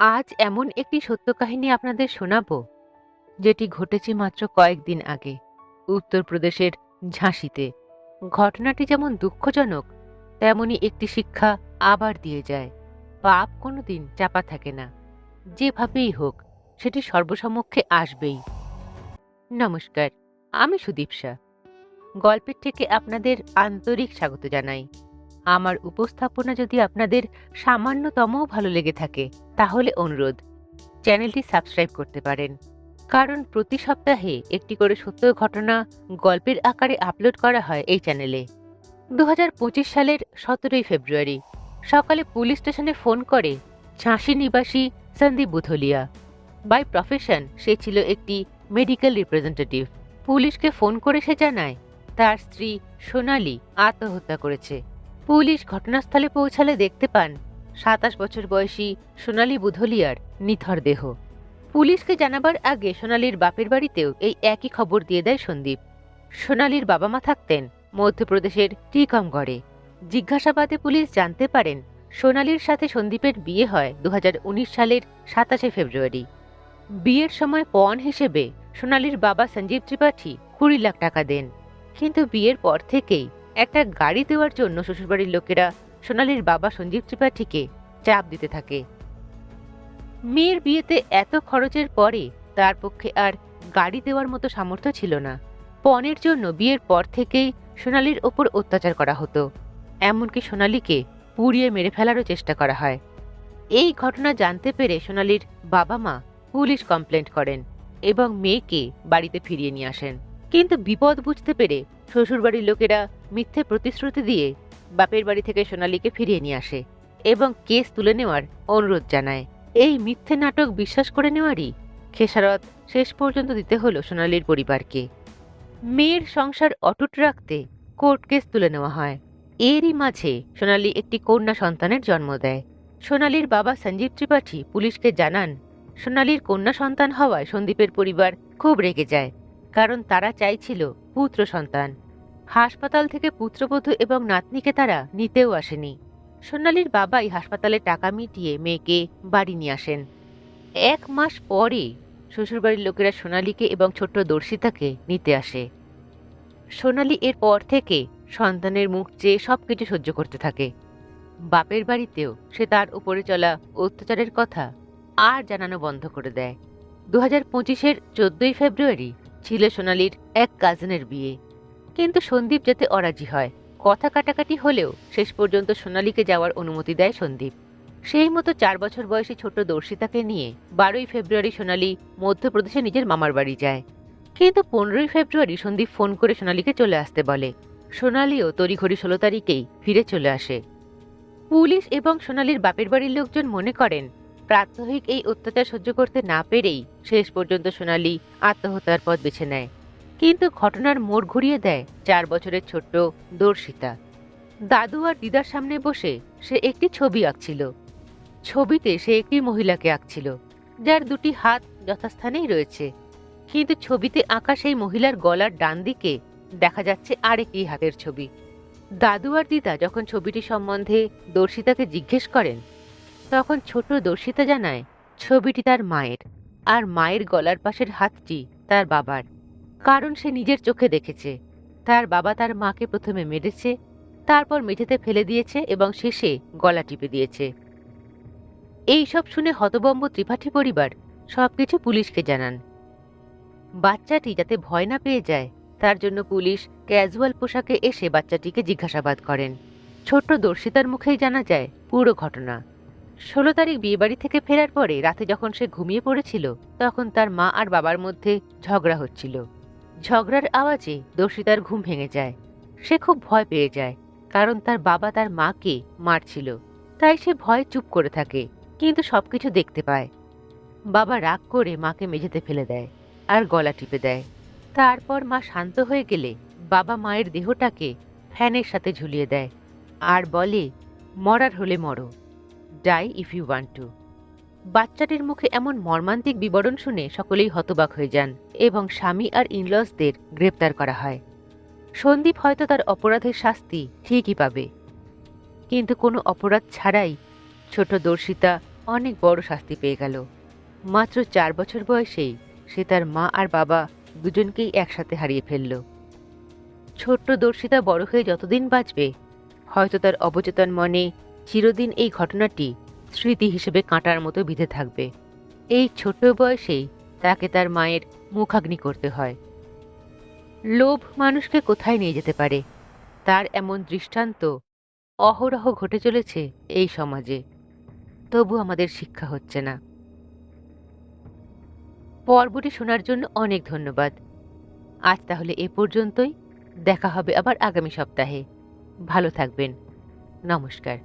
আজ এমন একটি সত্য কাহিনী আপনাদের শোনাবো, যেটি ঘটেছে মাত্র কয়েকদিন আগে, উত্তরপ্রদেশের ঝাঁসিতে। ঘটনাটি যেমন দুঃখজনক, তেমনি একটি শিক্ষা আবার দিয়ে যায়। পাপ কোনো দিন চাপা থাকে না। যেভাবেই হোক, সেটি সর্বসমক্ষে আসবেই। নমস্কার, আমি সুদীপ সুদীপসা। গল্পের থেকে আপনাদের আন্তরিক স্বাগত জানাই। আমার উপস্থাপনা যদি আপনাদের সামান্যতমও ভালো লেগে থাকে, তাহলে অনুরোধ, চ্যানেলটি সাবস্ক্রাইব করতে পারেন। কারণ প্রতি সপ্তাহে একটি করে সত্য ঘটনা গল্পের আকারে আপলোড করা হয় এই চ্যানেলে। দু হাজার পঁচিশ সালের সতেরোই ফেব্রুয়ারি, সকালে পুলিশ স্টেশনে ফোন করে ঝাঁসি নিবাসী সন্দীপ বুথলিয়া। বাই প্রফেশন, সে ছিল একটি মেডিকেল রিপ্রেজেন্টেটিভ। পুলিশকে ফোন করে সে জানায়, তার স্ত্রী সোনালি আত্মহত্যা করেছে। পুলিশ ঘটনাস্থলে পৌঁছালে দেখতে পান সাতাশ বছর বয়সী সোনালী বুধলিয়ার নিথর দেহ। পুলিশকে জানাবার আগে সোনালীর বাপের বাড়িতেও এই একই খবর দিয়ে দেয় সন্দীপ। সোনালীর বাবা মা থাকতেন মধ্যপ্রদেশের টিকমগড়ে। জিজ্ঞাসাবাদে পুলিশ জানতে পারেন, সোনালীর সাথে সন্দীপের বিয়ে হয় দু হাজার উনিশ সালের সাতাশে ফেব্রুয়ারি। বিয়ের সময় পণ হিসেবে সোনালীর বাবা সঞ্জীব ত্রিপাঠী কুড়ি লাখ টাকা দেন। কিন্তু বিয়ের পর থেকেই একটা গাড়ি দেওয়ার জন্য শ্বশুরবাড়ির লোকেরা সোনালীর বাবা সঞ্জীব ত্রিপাঠীকে চাপ দিতে থাকে। মেয়ের বিয়েতে এত খরচের পরে তার পক্ষে আর গাড়ি দেওয়ার মতো সামর্থ্য ছিল না। পণের জন্য বিয়ের পর থেকেই সোনালীর ওপর অত্যাচার করা হতো। এমনকি সোনালীকে পুড়িয়ে মেরে ফেলারও চেষ্টা করা হয়। এই ঘটনা জানতে পেরে সোনালীর বাবা মা পুলিশ কমপ্লেন্ট করেন এবং মেয়েকে বাড়িতে ফিরিয়ে নিয়ে আসেন। কিন্তু বিপদ বুঝতে পেরে শ্বশুরবাড়ির লোকেরা মিথ্যে প্রতিশ্রুতি দিয়ে বাপের বাড়ি থেকে সোনালীকে ফিরিয়ে নিয়ে আসে এবং কেস তুলে নেওয়ার অনুরোধ জানায়। এই মিথ্যে নাটক বিশ্বাস করে নেওয়ারই খেসারত শেষ পর্যন্ত দিতে হলো সোনালীর পরিবারকে। মেয়ের সংসার অটুট রাখতে কোর্ট কেস তুলে নেওয়া হয়। এরই মাঝে সোনালী একটি কন্যা সন্তানের জন্ম দেয়। সোনালীর বাবা সঞ্জীব ত্রিপাঠী পুলিশকে জানান, সোনালীর কন্যা সন্তান হওয়ায় সন্দীপের পরিবার খুব রেগে যায়। কারণ তারা চাইছিল পুত্র সন্তান। হাসপাতাল থেকে পুত্রবধূ এবং নাতনিকে তারা নিতেও আসেনি। সোনালির বাবাই হাসপাতালে টাকা মিটিয়ে মেয়েকে বাড়ি নিয়ে আসেন। এক মাস পরে শ্বশুরবাড়ির লোকেরা সোনালিকে এবং ছোট্ট দর্শিতাকে নিতে আসে। সোনালি এর পর থেকে সন্তানের মুখ চেয়ে সব কিছু সহ্য করতে থাকে। বাপের বাড়িতেও সে তার উপরে চলা অত্যাচারের কথা আর জানানো বন্ধ করে দেয়। দু হাজার পঁচিশের চোদ্দই ফেব্রুয়ারি ছিল সোনালির এক কাজিনের বিয়ে। কিন্তু সন্দীপ যাতে অরাজি হয়। কথা কাটাকাটি হলেও শেষ পর্যন্ত সোনালিকে যাওয়ার অনুমতি দেয় সন্দীপ। সেই মতো চার বছর বয়সী ছোট্ট দর্শিতাকে নিয়ে বারোই ফেব্রুয়ারি সোনালি মধ্যপ্রদেশে নিজের মামার বাড়ি যায়। কিন্তু পনেরোই ফেব্রুয়ারি সন্দীপ ফোন করে সোনালিকে চলে আসতে বলে। সোনালীও তড়িঘড়ি ষোলো তারিখেই ফিরে চলে আসে। পুলিশ এবং সোনালির বাপের বাড়ির লোকজন মনে করেন প্রাত্যহিক এই অত্যাচার সহ্য করতে না পেরেই শেষ পর্যন্ত সোনালি আত্মহত্যার পথ বেছে নেয়। কিন্তু ঘটনার মোড় ঘুরিয়ে দেয় চার বছরের ছোট্ট দর্শিতা। দাদু আর দিদার সামনে বসে সে একটি ছবি আঁকছিল। ছবিতে সে একটি মহিলাকে আঁকছিল, যার দুটি হাত যথাস্থানেই রয়েছে। কিন্তু ছবিতে আঁকা সেই মহিলার গলার ডান দিকে দেখা যাচ্ছে আরেকটি হাতের ছবি। দাদু আর দিদা যখন ছবিটি সম্বন্ধে দর্শিতাকে জিজ্ঞেস করেন তখন ছোট দর্শিতা জানায়, ছবিটি তার মায়ের, আর মায়ের গলার পাশের হাতটি তার বাবার। কারণ সে নিজের চোখে দেখেছে। তার বাবা তার মাকে প্রথমে মেরেছে, তারপর মেঝেতে ফেলে দিয়েছে এবং শেষে গলা টিপে দিয়েছে। এই সব শুনে হতবম্ব ত্রিপাঠী পরিবার সবকিছু পুলিশকে জানান। বাচ্চাটি যাতে ভয় না পেয়ে যায়, তার জন্য পুলিশ ক্যাজুয়াল পোশাকে এসে বাচ্চাটিকে জিজ্ঞাসাবাদ করেন। ছোট্ট দর্শিতার মুখেই জানা যায়, পুরো ঘটনা। ষোলো তারিখ বিয়েবাড়ি থেকে ফেরার পরে রাতে যখন সে ঘুমিয়ে পড়েছিল, তখন তার মা আর বাবার মধ্যে ঝগড়া হচ্ছিল। ঝগড়ার আওয়াজে দর্শিতার ঘুম ভেঙে যায়। সে খুব ভয় পেয়ে যায়, কারণ তার বাবা তার মাকে মারছিল। তাই সে ভয় চুপ করে থাকে, কিন্তু সবকিছু দেখতে পায়। বাবা রাগ করে মাকে মেঝেতে ফেলে দেয় আর গলা টিপে দেয়। তারপর মা শান্ত হয়ে গেলে বাবা মায়ের দেহটাকে ফ্যানের সাথে ঝুলিয়ে দেয় আর বলে, মরার হলে মরো। Die if you want to বাচ্চাটির মুখে এমন মর্মান্তিক বিবরণ শুনে সকলেই হতবাক হয়ে যান এবং স্বামী আর ইনলসদের গ্রেপ্তার করা হয়। সন্দীপ হয়তো তার অপরাধের শাস্তি ঠিকই পাবে। কিন্তু কোনো অপরাধ ছাড়াই ছোট দর্শিতা অনেক বড় শাস্তি পেয়ে গেল। মাত্র চার বছর বয়সেই সে তার মা আর বাবা দুজনকেই একসাথে হারিয়ে ফেলল। ছোট্ট দর্শিতা বড় হয়ে যতদিন বাঁচবে, হয়তো তার অবচেতন মনে চিরদিন এই ঘটনাটি স্মৃতি হিসেবে কাঁটার মতো বিঁধে থাকবে। এই ছোট বয়সেই তাকে তার মায়ের মুখাগ্নি করতে হয়। লোভ মানুষকে কোথায় নিয়ে যেতে পারে? তার এমন দৃষ্টান্ত অহরহ ঘটে চলেছে এই সমাজে। তবু আমাদের শিক্ষা হচ্ছে না। পর্বটি শোনার জন্য অনেক ধন্যবাদ। আজ তাহলে এ পর্যন্তই। দেখা হবে আবার আগামী সপ্তাহে। ভালো থাকবেন। নমস্কার।